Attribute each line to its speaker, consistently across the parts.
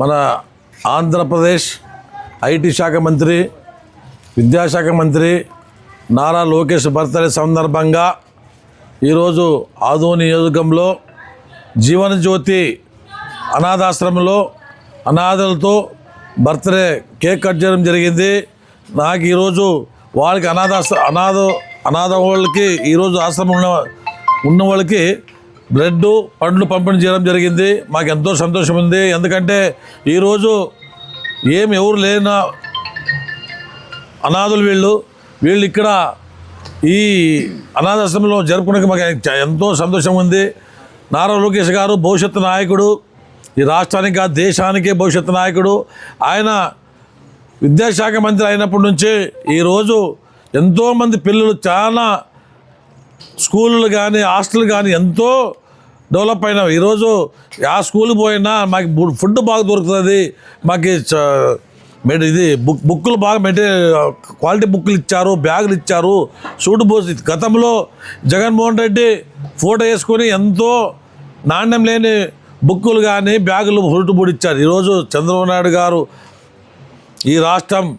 Speaker 1: మన ఆంధ్రప్రదేశ్ ఐటీ శాఖ మంత్రి విద్యాశాఖ మంత్రి నారా లోకేష్ బర్త్డే సందర్భంగా ఈరోజు ఆదోని నియోజకంలో జీవనజ్యోతి అనాథాశ్రమంలో అనాథలతో బర్త్డే కేక్ కట్ చేయడం జరిగింది. నాకు ఈరోజు వాళ్ళకి అనాథాశ్ర అనాథ అనాథ వాళ్ళకి ఈరోజు ఆశ్రమం ఉన్న ఉన్న వాళ్ళకి బ్రెడ్ పండ్లు పంపిణీ చేయడం జరిగింది. మాకు ఎంతో సంతోషం ఉంది ఎందుకంటే ఈరోజు ఏమి ఎవరు లేన అనాథులు వీళ్ళు. వీళ్ళు ఇక్కడ ఈ అనాథాశ్రమంలో జరుపుకునే మాకు ఎంతో సంతోషం ఉంది నారా లోకేష్ గారు భవిష్యత్తు నాయకుడు. ఈ రాష్ట్రానికి దేశానికే భవిష్యత్తు నాయకుడు. ఆయన విద్యాశాఖ మంత్రి అయినప్పటి నుంచి ఈరోజు ఎంతోమంది పిల్లలు చాలా స్కూళ్ళు కానీ హాస్టల్ కానీ ఎంతో డెవలప్ అయినాం ఈరోజు ఆ స్కూల్కి పోయినా మాకు ఫుడ్ బాగా దొరుకుతుంది. మాకు చ- ఇది బుక్ బుక్కులు బాగా మెటీరియల్ క్వాలిటీ బుక్కులు ఇచ్చారు బ్యాగులు ఇచ్చారు. సూట్ బోస్ గతంలో జగన్మోహన్ రెడ్డి ఫోటో వేసుకొని ఎంతో నాణ్యం లేని బుక్కులు కానీ బ్యాగులు ఫుడ్ బుడ్ ఇచ్చారు ఈరోజు చంద్రబాబు నాయుడు గారు ఈ రాష్ట్రం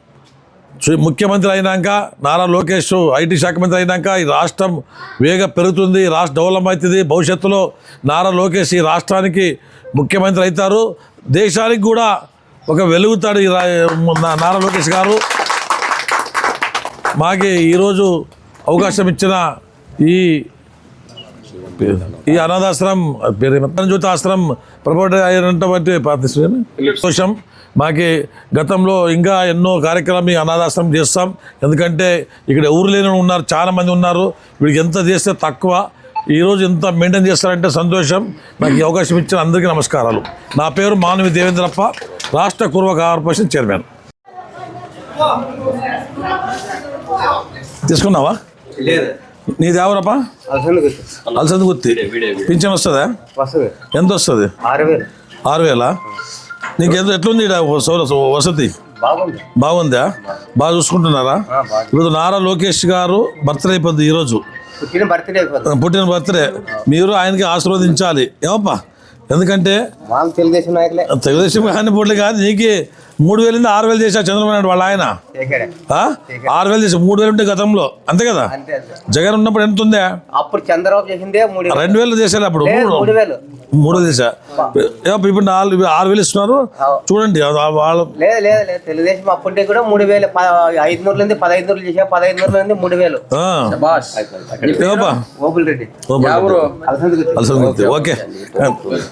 Speaker 1: ముఖ్యమంత్రి అయినాక నారా లోకేష్ ఐటీ శాఖ మంత్రి అయినాక ఈ రాష్ట్రం వేగ పెరుగుతుంది రాష్ట్రం డెవలప్ అవుతుంది. భవిష్యత్తులో నారా లోకేష్ ఈ రాష్ట్రానికి ముఖ్యమంత్రి అవుతారు. దేశానికి కూడా ఒక వెలుగుతాడు ఈ నారా లోకేష్ గారు. మాకి ఈరోజు అవకాశం ఇచ్చిన ఈ ఈ అనాథాశ్రమం పేరు? జ్యోతి ఆశ్రమం ప్రమోటర్ అయినటువంటి పార్టీశ్వరి సంతోషం. మాకి గతంలో ఇంకా ఎన్నో కార్యక్రమం ఈ అనాథాశ్రమం చేస్తాం. ఎందుకంటే ఇక్కడ ఊరు లేని ఉన్నారు చాలా మంది ఉన్నారు. వీడికి ఎంత చేస్తే తక్కువ. ఈరోజు ఎంత మెయింటైన్ చేస్తారంటే సంతోషం. నాకు ఈ అవకాశం ఇచ్చిన అందరికీ నమస్కారాలు. నా పేరు మానవి దేవేంద్రప్ప రాష్ట్ర కుర్వ కార్పొరేషన్ చైర్మన్. తీసుకున్నావా? ఎవరప్పా?
Speaker 2: అసలు
Speaker 1: అలసంది గుత్తి. పింఛన్ వస్తుందా?
Speaker 2: వస్తుంది.
Speaker 1: ఎంత వస్తుంది?
Speaker 2: ఆరు వేలు?
Speaker 1: ఆరు వేల నీకు ఎంత ఎట్లుంది సౌర వసతి?
Speaker 2: బాగుంది.
Speaker 1: బాగా చూసుకుంటున్నారా? ఇప్పుడు నారా లోకేష్ గారు బర్త్డే అయిపోద్ది ఈరోజు
Speaker 2: పుట్టిన బర్త్డే
Speaker 1: పుట్టిన మీరు ఆయనకి ఆశీర్వదించాలి. ఏమప్పా? ఎందుకంటే
Speaker 2: తెలుగుదేశం
Speaker 1: కానీ పోటీ కాదు నీకు. మూడు వేలు ఆరు వేలు చేశా చంద్రబాబు నాయుడు వాళ్ళ ఆయన? ఆరు వేలు చేసి మూడు వేలు ఉంటే గతంలో. అంతే కదా? జగన్ ఉన్నప్పుడు ఎంత ఉందా?
Speaker 2: అప్పుడు చంద్రబాబు చేసిందే
Speaker 1: రెండు వేలు చేశారు అప్పుడు. మూడు.
Speaker 2: వేలు.
Speaker 1: మూడో దేశ ఇప్పుడు నాలుగు ఆరు వేలు ఇస్తున్నారు. చూడండి వాళ్ళు
Speaker 2: లేదు లేదు లేదు. తెలుగుదేశం అప్పుంటే కూడా మూడు వేలు ఐదు నూరుల నుండి పదహైదు నూరులు చేసా పదహైదు నూరుల నుండి మూడు వేలు? ఓపుల్ రెడ్డి.
Speaker 1: ఓకే.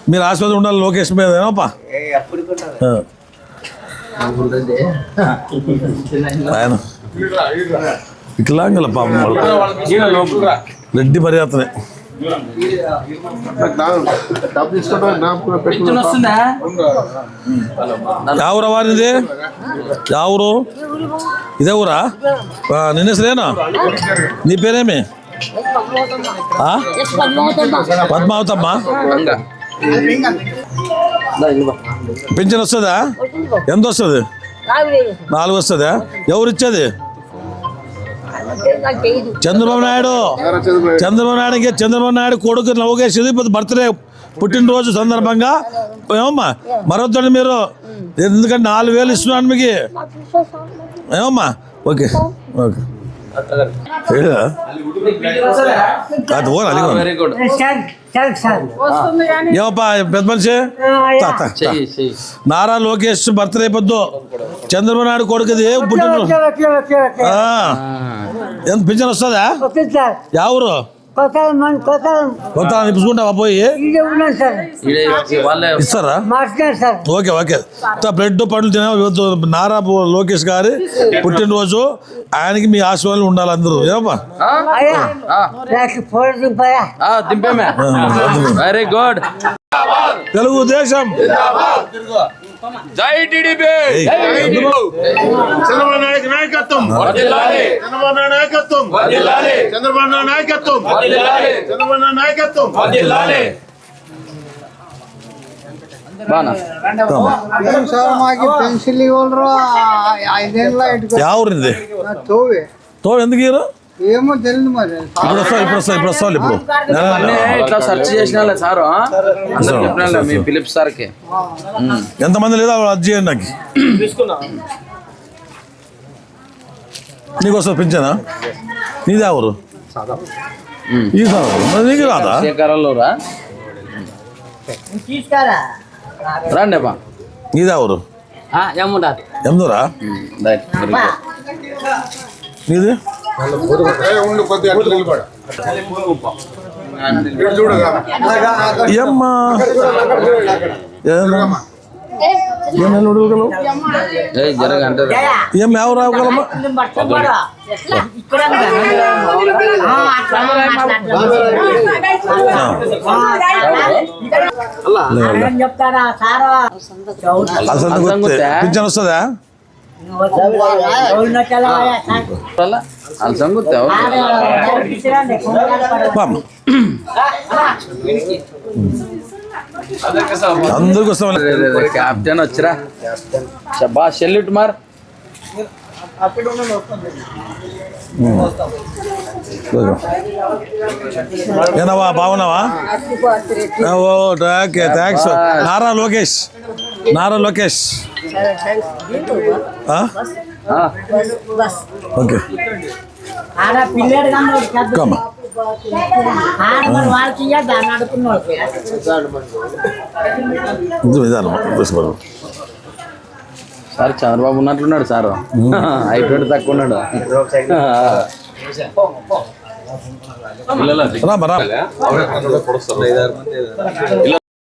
Speaker 1: మీరు ఆసుపత్రి ఉండాలి లోకేష్ మీద. ఏమప్పా
Speaker 2: ఏ, అప్పుడు కూడా
Speaker 1: ఆ. ఆయన. వికలాంగుల పాపం వాళ్ళు. రెడ్డి
Speaker 3: పెట్టుకుని
Speaker 1: యావురా వారిది? యావురు ఇదే ఊరా? నిన్న సరేనా నీ పేరేమి? పద్మావతమ్మా? పింఛన్ వస్తుందా? ఎంత వస్తుంది? నాలుగు వస్తుందా? ఎవరు ఇచ్చేది? చంద్రబాబు నాయుడు. చంద్రబాబు నాయుడుకి చంద్రబాబు నాయుడు కొడుకు లోకేష్ బర్త్డే పుట్టినరోజు సందర్భంగా. ఏమమ్మా మరొద్దండి మీరు. ఎందుకంటే నాలుగు వేలు ఇస్తున్నాను మీకు. ఏమమ్మా? Okay okay. అది ఏమప్పా పెద్ద మనిషి? తా, తా, తా. నారా లోకేష్ బర్త్డే పొద్దు చంద్రబాబు నాయుడు కొడుకుది పుట్టినరోజు? ఆ. ఎంత పింఛన్ వస్తుందా? ఎవరు కొత్త నిప్పుకుంటావా పోయి? ఇస్తారా? Okay okay. బ్రెడ్ పండ్లు తినే నారా లోకేష్ గారి పుట్టినరోజు. ఆయనకి మీ ఆశీర్వాదాలు ఉండాలి అందరూ. ఏమమ్మా
Speaker 4: వెరీ గుడ్
Speaker 1: తెలుగుదేశం
Speaker 4: జై టీడీపీ?
Speaker 3: చంద్రబాబు నాయుడు నాయకత్వం! చంద్రబాబు నాయుడు నాయకత్వం! చంద్రబాబు నాయుడు నాయకత్వం! చంద్రబాబు నాయుడు నాయకత్వం!
Speaker 5: మాకు పెన్సిల్ ఇవ్వరు ఐదేళ్ళ తోవే.
Speaker 1: తో ఎందుకు ఇరు
Speaker 5: ఏమో తెలియదు మరి.
Speaker 1: ఇప్పుడు వస్తావు ఇప్పుడు వస్తావు ఇప్పుడు వస్తావు ఇప్పుడు.
Speaker 4: ఇట్లా సెర్చ్ చేసిన సారు చెప్పినా మీ ఫిలిప్స్ సార్కి.
Speaker 1: ఎంతమంది లేదా అది చేయండి నాకు. నీకు వస్తుంది పింఛనా? నీదే ఎవరు ఈ సార్ నీకు రాదా?
Speaker 4: శేఖరాలు రా రండి బా
Speaker 1: నీదే
Speaker 4: వెరీ గుడ్.
Speaker 1: నీది? ఏమ్మా? ఏం నిలబడగలవు
Speaker 4: ఏ
Speaker 1: ఎవరు
Speaker 6: సారా
Speaker 1: అసలు పింఛన్ వస్తుందా?
Speaker 4: వాళ్ళు సంగుతావు
Speaker 1: అందరికి వస్తాం
Speaker 4: క్యాప్టెన్ వచ్చిరా షబా సెల్యూట్ మార్
Speaker 1: ఏనావా బాగున్నావా? ఓ okay thanks Nara Lokesh. Nara Lokesh. ఆ? ఓకే
Speaker 6: ఆడ పిల్లడు కానీ వాడు పెద్ద.
Speaker 1: కమ్
Speaker 6: ఆడ మరి వాళ్ళకి ఇయ్యద్దు అని అడుగుతున్న వాళ్ళకి.
Speaker 1: ఇది విధానం తీసుకోవడం
Speaker 4: సార్ చంద్రబాబు ఉన్నట్లున్నాడు సార్ అయిపోయాడు తక్కువ ఉన్నాడు
Speaker 1: రామా రా